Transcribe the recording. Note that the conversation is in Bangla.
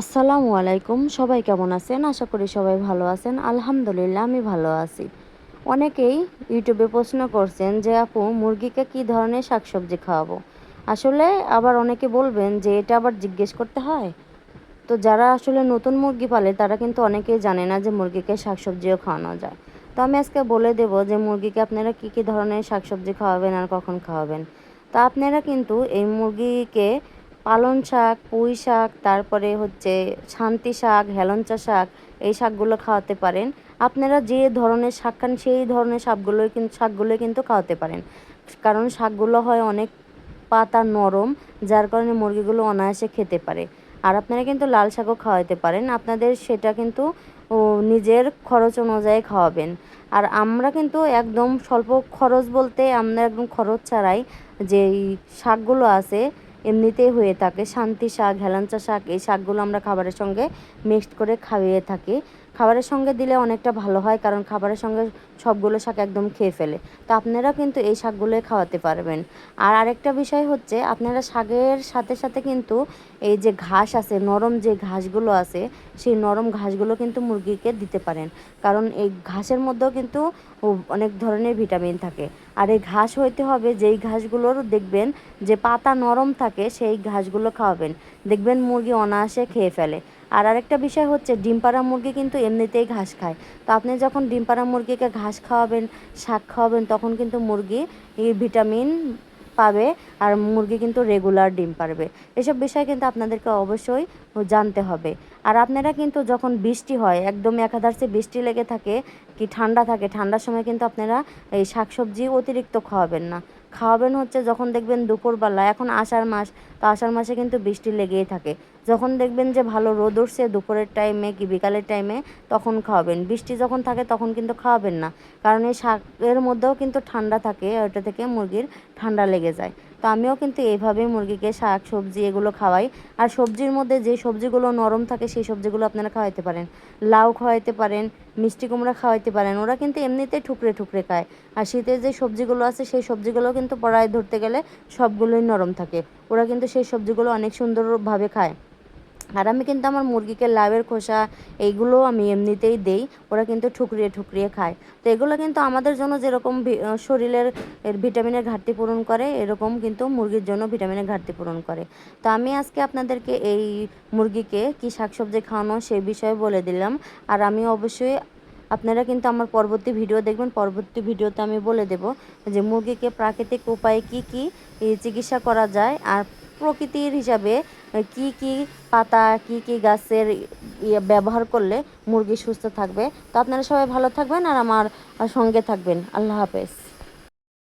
আসসালামু আলাইকুম। সবাই কেমন আছেন? আশা করি সবাই ভালো আছেন। আলহামদুলিল্লাহ, আমি ভালো আছি। অনেকেই ইউটিউবে প্রশ্ন করছেন যে, আপু, মুরগিকে কি ধরনের শাকসবজি খাওয়াবো? আসলে আবার অনেকে বলবেন যে, এটা আবার জিজ্ঞেস করতে হয়? তো যারা আসলে নতুন মুরগি পালে, তারা কিন্তু অনেকেই জানে না যে, মুরগিকে শাকসবজিও খাওয়ানো যায়। তো আমি আজকে বলে দেব যে, মুরগিকে আপনারা কি কি ধরনের শাকসবজি খাওয়াবেন আর কখন খাওয়াবেন? তা আপনারা কিন্তু এই মুরগিকে পালন শাক, পুঁই শাক, তারপরে হচ্ছে শান্তি শাক হেলঞ্চা শাক, এই শাকগুলো খাওয়াতে পারেন। আপনারা যে ধরনের শাক খান, সেই ধরনের শাকগুলোই কিন্তু শাকগুলোই কিন্তু খাওয়াতে পারেন। কারণ শাকগুলো হয় অনেক পাতা নরম, যার কারণে মুরগিগুলো অনায়াসে খেতে পারে। আর আপনারা কিন্তু লাল শাকও খাওয়াতে পারেন। আপনাদের সেটা কিন্তু নিজের খরচ অনুযায়ী খাওয়াবেন। আর আমরা কিন্তু একদম স্বল্প খরচ বলতে আমরা একদম খরচ ছাড়াই যেই শাকগুলো আছে এমনিতেই হয়ে থাকে। শান্তি শাক হেলাঞ্চা শাক, এই শাকগুলো আমরা খাবারের সঙ্গে মিক্সড করে খাইয়ে থাকি। খাবারের সঙ্গে দিলে অনেকটা ভালো হয়, কারণ খাবারের সঙ্গে সবগুলো শাক একদম খেয়ে ফেলে। তো আপনারা কিন্তু এই শাকগুলোই খাওয়াতে পারবেন। আর আরেকটা বিষয় হচ্ছে, আপনারা শাকের সাথে সাথে কিন্তু এই যে ঘাস আছে, নরম যে ঘাসগুলো আছে, সেই নরম ঘাসগুলো কিন্তু মুরগিকে দিতে পারেন। কারণ এই ঘাসের মধ্যেও কিন্তু অনেক ধরনের ভিটামিন থাকে। আর এই ঘাস হইতে হবে, যেই ঘাসগুলোর দেখবেন যে পাতা নরম থাকে, সেই ঘাসগুলো খাওয়াবেন। দেখবেন মুরগি অনায়াসে খেয়ে ফেলে। আর আরেকটা বিষয় হচ্ছে ডিম পাড়া মুরগি কিন্তু এমনিতেই ঘাস খায়। তো আপনি যখন ডিম পাড়া মুরগিকে ঘাস খাওয়াবেন, শাক খাওয়াবেন, তখন কিন্তু মুরগি ভিটামিন পাবে আর মুরগি কিন্তু রেগুলার ডিম পারবে। এসব বিষয় কিন্তু আপনাদেরকে অবশ্যই জানতে হবে। আর আপনারা কিন্তু যখন বৃষ্টি হয় একদম একাধারসে বৃষ্টি লেগে থাকে, কি ঠান্ডা থাকে, ঠান্ডার সময় কিন্তু আপনারা এই শাকসবজি অতিরিক্ত খাওয়াবেন না। খাওয়াবেন হচ্ছে যখন দেখবেন দুপুরবেলা, এখন আষাঢ় মাস, তো আষাঢ় মাসে কিন্তু বৃষ্টি লেগেই থাকে। যখন দেখবেন যে ভালো রোদ উঠছে দুপুরের টাইমে কি বিকালের টাইমে তখন খাওয়াবেন। বৃষ্টি যখন থাকে তখন কিন্তু খাওয়াবেন না। কারণ এই শাকের মধ্যেও কিন্তু ঠান্ডা থাকে ওটা থেকে মুরগির ঠান্ডা লেগে যায়। তো আমিও কিন্তু এইভাবেই মুরগিকে শাক, সবজি এগুলো খাওয়াই। আর সবজির মধ্যে যে সবজিগুলো নরম থাকে, সেই সবজিগুলো আপনারা খাওয়াইতে পারেন। লাউ খাওয়াইতে পারেন, মিষ্টি কুমড়া খাওয়াইতে পারেন, ওরা কিন্তু এমনিতে ঠুকরে ঠুকরে খায়। আর শীতের যে সবজিগুলো আছে, সেই সবজিগুলো কিন্তু পড়ায় ধরতে গেলে সবগুলোই নরম থাকে। ওরা কিন্তু সেই সবজিগুলো অনেক সুন্দরভাবে খায়। আর আমি কিন্তু আমার মুরগিকে লাভের খোসা এইগুলো আমি এমনিতেই দেই, ওরা কিন্তু ঠুকরিয়ে ঠুকরিয়ে খায়। তো এগুলো কিন্তু আমাদের জন্য যেরকম শরীরের ভিটামিনের ঘাটতি পূরণ করে, এরকম কিন্তু মুরগির জন্য ভিটামিনের ঘাটতি পূরণ করে। তো আমি আজকে আপনাদেরকে এই মুরগিকে কি শাকসবজি খাওয়ানো সেই বিষয়ে বলে দিলাম। আর আমি অবশ্যই আপনারা কিন্তু আমার পরবর্তী ভিডিও দেখবেন, পরবর্তী ভিডিওতে আমি বলে দেব যে মুরগিকে প্রাকৃতিক উপায়ে কি কি চিকিৎসা করা যায়। আর প্রকৃতির হিসাবে কি কি পাতা, কি কি গাছের ইয়ে ব্যবহার করলে মুরগি সুস্থ থাকবে। তো আপনারা সবাই ভালো থাকবেন আর আমার সঙ্গে থাকবেন। আল্লাহ হাফেজ।